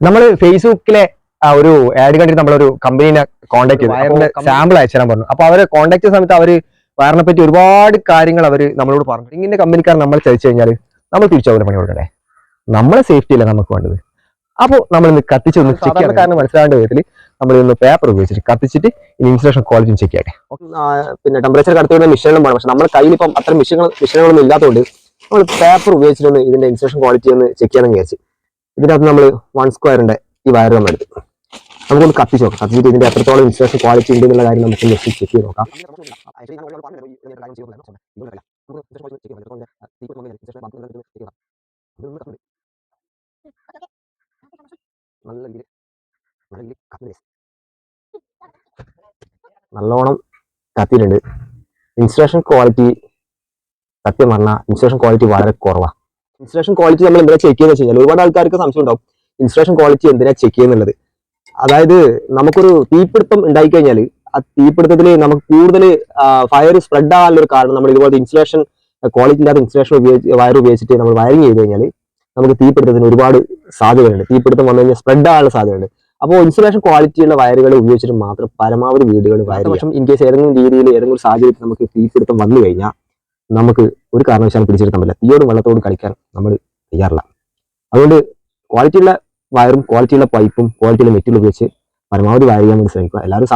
നമ്മൾ ഫേസ്ബുക്കിലെ ആ, ഒരു ആഡ് കണ്ടിട്ട് നമ്മളൊരു കമ്പനീനെ കോൺടാക്ട് ചെയ്തു. വയറിന്റെ സാമ്പിൾ അയച്ചു തരാൻ പറഞ്ഞു. അപ്പൊ അവരെ കോൺടാക്ട് ചെയ്ത സമയത്ത് അവർ വയറിനെ പറ്റി ഒരുപാട് കാര്യങ്ങൾ അവർ നമ്മളോട് പറഞ്ഞു. ഇങ്ങനെ കമ്പനിക്കാർ നമ്മൾ ചതിച്ചു കഴിഞ്ഞാൽ നമ്മൾ തിരിച്ചു അവരുടെ പണി കൊടുക്കണ്ടേ? നമ്മളെ സേഫ്റ്റി അല്ല നമുക്ക് വേണ്ടത്? അപ്പോൾ നമ്മൾ ഇന്ന് കത്തിച്ച് ഒന്ന് ചെക്ക് സാധാരണക്കാരന് മനസ്സിലാവേണ്ട വിധത്തിൽ നമ്മൾ ഇന്ന് പേപ്പർ ഉപയോഗിച്ചിട്ട് കത്തിച്ചിട്ട് ഇൻസുലേഷൻ ക്വാളിറ്റി ചെക്ക് ചെയ്യട്ടെ. പിന്നെ ടെമ്പറേച്ചർ കടത്തിയുള്ള മിഷനുകളും വേണം പക്ഷെ നമ്മുടെ കയ്യിൽ ഇപ്പം അത്ര മെഷീനുകൾ മെഷീനുകളൊന്നും ഇല്ലാത്തതുകൊണ്ട് നമ്മൾ പേപ്പർ ഉപയോഗിച്ചിട്ടൊന്ന് ഇതിന്റെ ഇൻസുലേഷൻ ക്വാളിറ്റി ഒന്ന് ചെക്ക് ചെയ്യാൻ വിചാരിച്ചു. ഇതിനകത്ത് നമ്മൾ വൺ സ്ക്വയറിന്റെ ഈ വയർ നമ്മൾ എടുത്തു. നമുക്കൊന്ന് കത്തിച്ച് നോക്കാം. കത്തിച്ചിട്ട് ഇതിന്റെ എത്രത്തോളം ഇൻസുലേഷൻ ക്വാളിറ്റി ഉണ്ട് എന്നുള്ള കാര്യം നമുക്ക് ജസ്റ്റ് ചെക്ക് ചെയ്ത് നോക്കാം. നല്ല രീതിയിൽ നല്ലോണം കത്തിയിട്ടുണ്ട്. ഇൻസ്ട്രക്ഷൻ ക്വാളിറ്റി സത്യം പറഞ്ഞാൽ ഇൻസ്ട്രക്ഷൻ ക്വാളിറ്റി വളരെ കുറവാണ് ഇൻസ്റ്റലേഷൻ ക്വാളിറ്റി നമ്മൾ എന്തിനാ ചെക്ക് ചെയ്യുന്നത് കഴിഞ്ഞാൽ ഒരുപാട് ആൾക്കാർക്ക് സംശയം ഉണ്ടാവും. ഇൻസ്റ്റലേഷൻ ക്വാളിറ്റി എന്തിനാ ചെക്ക് ചെയ്യുന്നുള്ളത്? അതായത് നമുക്കൊരു തീപിടുത്തം ഉണ്ടായി കഴിഞ്ഞാൽ ആ തീപിടുത്തത്തിൽ നമുക്ക് കൂടുതൽ ഫയർ സ്പ്രെഡ് ആകാനുള്ള ഒരു കാരണം നമ്മൾ ഇതുപോലെ ഇൻസ്റ്റലേഷൻ ക്വാളിറ്റി ഇല്ലാത്ത ഇൻസ്റ്റലേഷൻ ഉപയോഗിച്ച് വയർ ഉപയോഗിച്ചിട്ട് നമ്മൾ വയറിങ് ചെയ്ത് കഴിഞ്ഞാൽ നമുക്ക് തീപിടുത്തത്തിന് ഒരുപാട് സാധ്യതയുണ്ട് തീപിടുത്തം വന്നു കഴിഞ്ഞാൽ സ്പ്രെഡ് ആകാനുള്ള സാധ്യതയുണ്ട് അപ്പോൾ ഇൻസുലേഷൻ ക്വാളിറ്റിയുള്ള വയറുകൾ ഉപയോഗിച്ചിട്ട് മാത്രം പരമാവധി വീടുകൾ വയർ പക്ഷേ ഇൻ കേസ് ഏതെങ്കിലും രീതിയിൽ ഏതെങ്കിലും സാഹചര്യത്തിൽ നമുക്ക് തീപിടുത്തം വന്നു കഴിഞ്ഞാൽ നമുക്ക് ഒരു കാരണവശാലും പിടിച്ചെടുക്കാൻ പറ്റില്ല. തീയോടും വെള്ളത്തോടും കളിക്കാൻ നമ്മൾ തയ്യാറില്ല. അതുകൊണ്ട് ക്വാളിറ്റിയുള്ള വയറും ക്വാളിറ്റിയുള്ള പൈപ്പും ക്വാളിറ്റിയുള്ള മെറ്റീരിയൽ ഉപയോഗിച്ച് പരമാവധി വയർ ചെയ്യാൻ വേണ്ടി ശ്രമിക്കുക. എല്ലാവരും